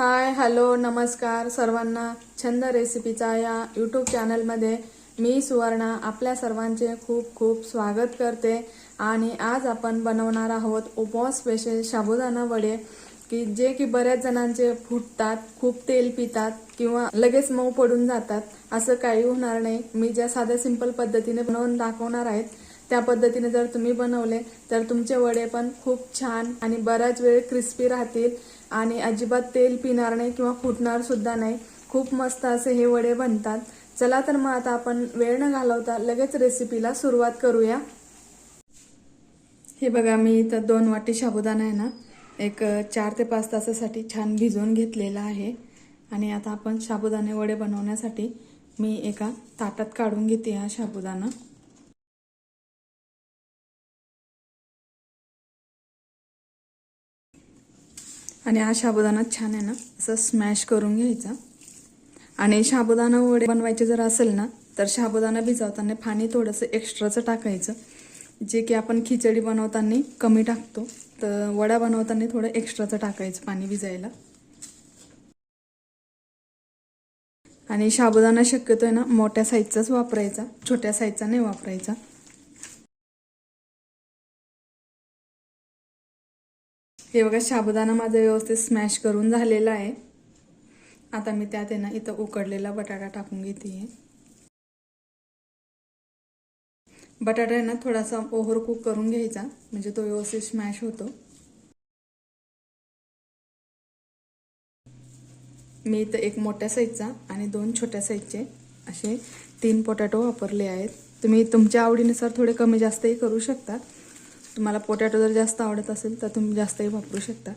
Hi hello नमस्कार सर्वांना छंद रेसिपीचा या यूट्यूब चॅनलमध्ये मी सुवर्णा आपल्या सर्वांचे खूप खूप स्वागत करते. आणि आज आपण बनवणार आहोत उपवास स्पेशल साबुदाणा वडे की जे की बऱ्याच जणांचे फुटतात खूप तेल पितात किंवा लगेच मऊ पडून जातात असं काही होणार नाही. मी ज्या साध्या सिंपल पद्धतीने बनवून दाखवणार आहेत त्या पद्धतीने जर तुम्ही बनवले तर तुमचे वडे पण खूप छान आणि बराच वेळ क्रिस्पी राहतील. आणि अजिबात तेल पिणार नाही किंवा फुटणार सुद्धा नाही. खूप मस्त असे हे वडे बनतात. चला तर मग आता आपण वेळ न घालवता लगेच रेसिपीला सुरुवात करूया. हे बघा मी इथं दोन वाटी साबुदाणा आहे ना एक चार ते पाच तासासाठी छान भिजवून घेतलेला आहे. आणि आता आपण साबुदाणे वडे बनवण्यासाठी मी एका ताटात काढून घेते हा साबुदाणा. आणि हा साबुदाणा छान आहे ना असं स्मॅश करून घ्यायचा. आणि साबुदाणा वडे बनवायचे जर असेल ना तर साबुदाणा भिजवताना पाणी थोडंसं एक्स्ट्राचं टाकायचं. जे की आपण खिचडी बनवताना कमी टाकतो तर वडा बनवताना थोडं एक्स्ट्राचं टाकायचं पाणी भिजायला. आणि साबुदाणा शक्यतो आहे ना मोठ्या साईजचाच वापरायचा छोट्या साईजचा नाही वापरायचा. हे बघा साबुदाणा माझा व्यवस्थित स्मॅश करून झालेला आहे. आता मी त्यात आहे ना इथं उकडलेला बटाटा टाकून घेते बटाटा आहे ना थोडासा ओव्हर कुक करून घ्यायचा म्हणजे तो व्यवस्थित स्मॅश होतो. मी इथं एक मोठ्या साईजचा आणि दोन छोट्या साईजचे असे तीन पोटॅटो वापरले आहेत. तुम्ही तुमच्या आवडीनुसार थोडे कमी जास्तही करू शकता. तुम्हाला पोटॅटो जर जास्त आवडत असेल तर तुम्ही जास्तही वापरू शकता.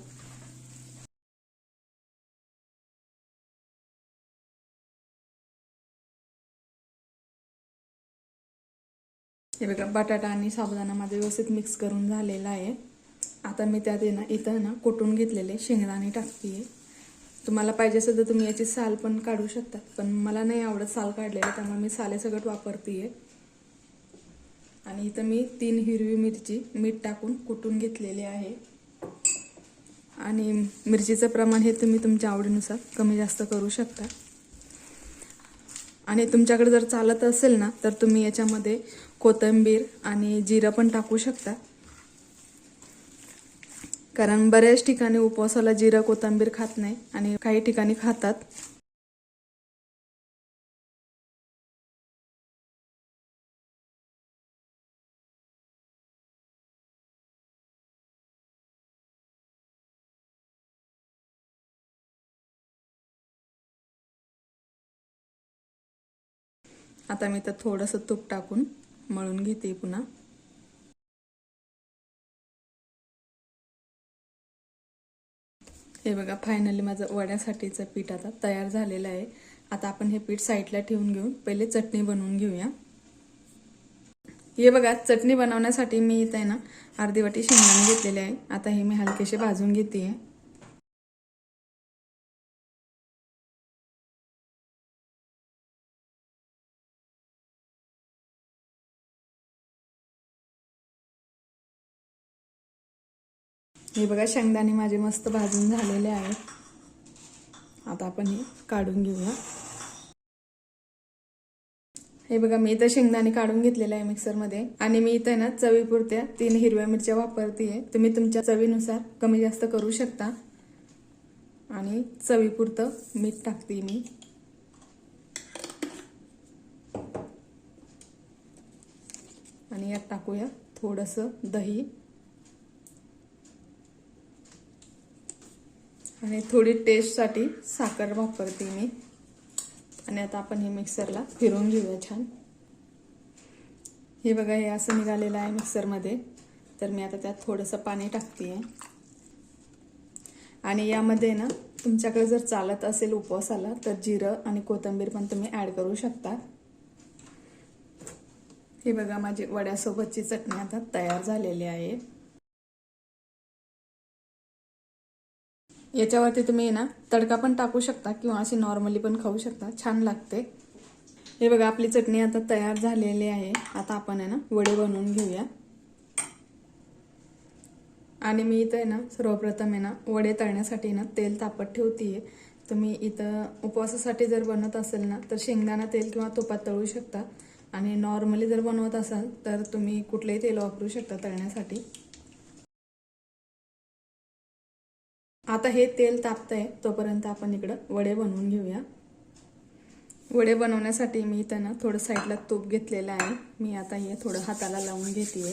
हे बघा बटाटा आणि साबुदाणा माझा व्यवस्थित मिक्स करून झालेला आहे. आता मी त्यात ना इथं ना कुटून घेतलेले शेंगदाणे टाकते तुम्हाला पाहिजे असेल तर तुम्ही याची साल पण काढू शकता पण मला नाही आवडत साल काढलेलं त्यामुळे मी साले सगळं वापरते आणि इथं मी तीन हिरवी मिरची मीठ टाकून कुटून घेतलेली आहे. आणि मिरचीचं प्रमाण हे तुम्ही तुमच्या आवडीनुसार कमी जास्त करू शकता. आणि तुमच्याकडे जर चालत असेल ना तर तुम्ही याच्यामध्ये कोथिंबीर आणि जिरं पण टाकू शकता. कारण बऱ्याच ठिकाणी उपवासाला जिरं कोथिंबीर खात नाही आणि काही ठिकाणी खातात. आता मी तर थोडंसं तूप टाकून मळून घेते पुन्हा. हे बघा फायनली माझं वड्यासाठीचं पीठ आता तयार झालेलं आहे. आता आपण हे पीठ साईडला ठेवून घेऊन पहिले चटणी बनवून घेऊया. हे बघा चटणी बनवण्यासाठी मी इथं आहे ना अर्धी वाटी शेंगदाणे घेतलेले आहे. आता हे मी हलकेसे भाजून घेते आहे हे बघा शेंगदाणे माझे मस्त भाजून झालेले आहेत. आता आपण हे काढून घेऊया. हे बघा मी इथं शेंगदाणे काढून घेतलेले आहे मिक्सरमध्ये. आणि मी इथं ना चवीपुरत्या तीन हिरव्या मिरच्या वापरते तुम्ही तुमच्या चवीनुसार कमी जास्त करू शकता. आणि चवीपुरतं मीठ टाकते मी. आणि यात टाकूया थोडंसं दही. आणि थोडी टेस्टसाठी साखर वापरते मी. आणि आता आपण हे मिक्सरला फिरवून घेऊया छान. हे बघा हे असं निघालेलं आहे मिक्सरमध्ये तर मी आता त्यात थोडंसं पाणी टाकते आहे आणि यामध्ये ना तुमच्याकडे जर चालत असेल उपवासाला तर जिरं आणि कोथिंबीर पण तुम्ही ॲड करू शकता. हे बघा माझी वड्यासोबतची चटणी आता तयार झालेली आहे. याच्यावरती तुम्ही ना तडका पण टाकू शकता किंवा अशी नॉर्मली पण खाऊ शकता. छान लागते. हे बघा आपली चटणी आता तयार झालेली आहे. आता आपण आहे ना वडे बनवून घेऊया. आणि मी इथं आहे ना सर्वप्रथम आहे ना वडे तळण्यासाठी ना तेल तापत ठेवतीये. तुम्ही इथं उपवासासाठी जर बनवत असेल ना तर शेंगदाणा तेल किंवा तुपात तळू शकता. आणि नॉर्मली जर बनवत असाल तर तुम्ही कुठलंही तेल वापरू शकता तळण्यासाठी. आता हे तेल तापतंय तोपर्यंत आपण इकडं वडे बनवून घेऊया. वडे बनवण्यासाठी मी त्यांना थोडं साईडला तूप घेतलेलं आहे. मी आता हे थोडं हाताला लावून घेते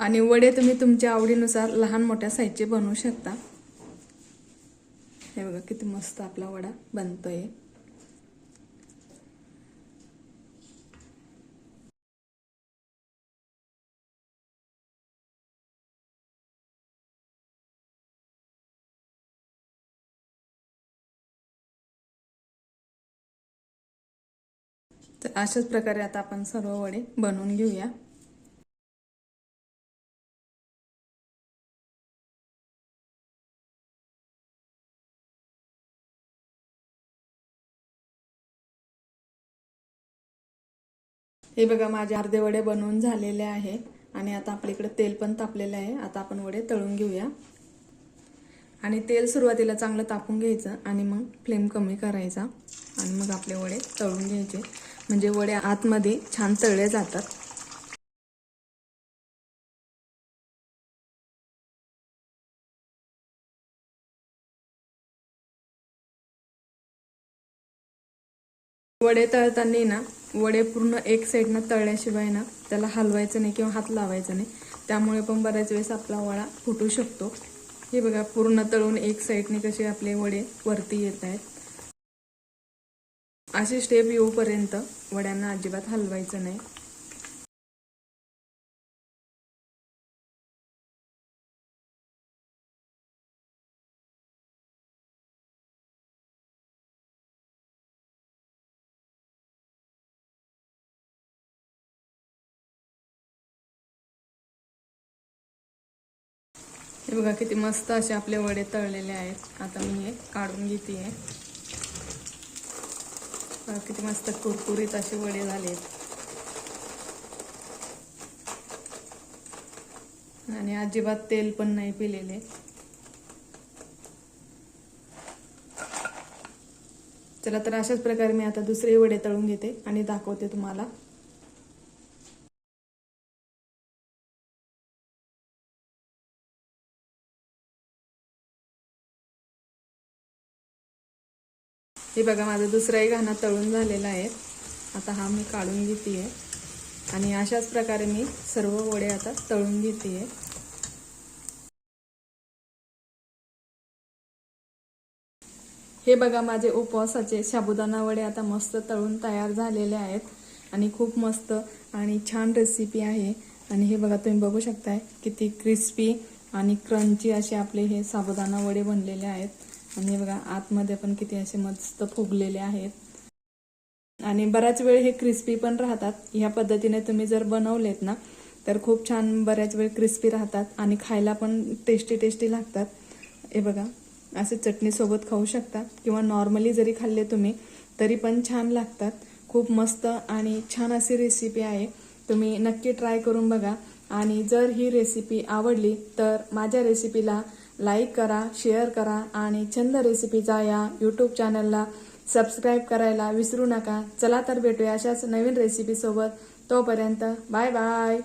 आणि वडे तुम्ही तुमच्या आवडीनुसार लहान मोठ्या साईजचे बनवू शकता. हे बघा किती मस्त आपला वडा बनतोय. तर अशाच प्रकारे आता आपण सर्व वडे बनवून घेऊया. हे बघा माझे अर्धे वडे बनवून झालेले आहे आणि आता आपल्याकडे तेल पण तापलेलं आहे. आता आपण वडे तळून घेऊया. आणि तेल सुरुवातीला चांगलं तापून घ्यायचं आणि मग फ्लेम कमी करायचा आणि मग आपले वडे तळून घ्यायचे. म्हणजे वडे आतमध्ये छान तळल्या जातात. वडे तळताना ना वडे पूर्ण एक साईडनं तळल्याशिवाय ना त्याला हलवायचं नाही किंवा हात लावायचा नाही. त्यामुळे पण बऱ्याच वेळेस आपला वडा फुटू शकतो. हे बघा पूर्ण तळून एक साईडने कसे आपले वडे वरती येत आहेत. अशी स्टेप येऊपर्यंत वड्यांना अजिबात हलवायचं नाही. हे बघा किती मस्त असे आपले वडे तळलेले आहेत. आता मी हे काढून घेते किती मस्त कुरकुरीत असे वडे झालेत. आणि अजिबात तेल पण नाही पिलेले. चला तर अशाच प्रकारे मी आता दुसरे वडे तळून घेते आणि दाखवते तुम्हाला. हे बघा माझा दुसराही घाणा तळून झालेला आहे. आता हा मी काढून घेते आहे आणि अशाच प्रकारे मी सर्व वडे आता तळून घेते आहे हे बघा माझे उपवासाचे साबुदाणा वडे आता मस्त तळून तयार झालेले आहेत. आणि खूप मस्त आणि छान रेसिपी आहे. आणि हे बघा तुम्ही बघू शकताय किती क्रिस्पी आणि क्रंची असे आपले हे साबुदाणा वडे बनलेले आहेत. आणि बघा आतमध्ये पण किती असे मस्त फुगलेले आहेत. आणि बराच वेळ हे क्रिस्पी पण राहतात. ह्या पद्धतीने तुम्ही जर बनवलेत ना तर खूप छान बऱ्याच वेळ क्रिस्पी राहतात आणि खायला पण टेस्टी टेस्टी लागतात. हे बघा असे चटणीसोबत खाऊ शकता किंवा नॉर्मली जरी खाल्ले तुम्ही तरी पण छान लागतात. खूप मस्त आणि छान अशी रेसिपी आहे. तुम्ही नक्की ट्राय करून बघा. आणि जर ही रेसिपी आवडली तर माझ्या रेसिपीला लाईक करा शेअर करा आणि छंद रेसिपीचा या यूट्यूब चॅनलला सबस्क्राईब करायला विसरू नका. चला तर भेटूया अशाच नवीन रेसिपीसोबत तोपर्यंत बाय बाय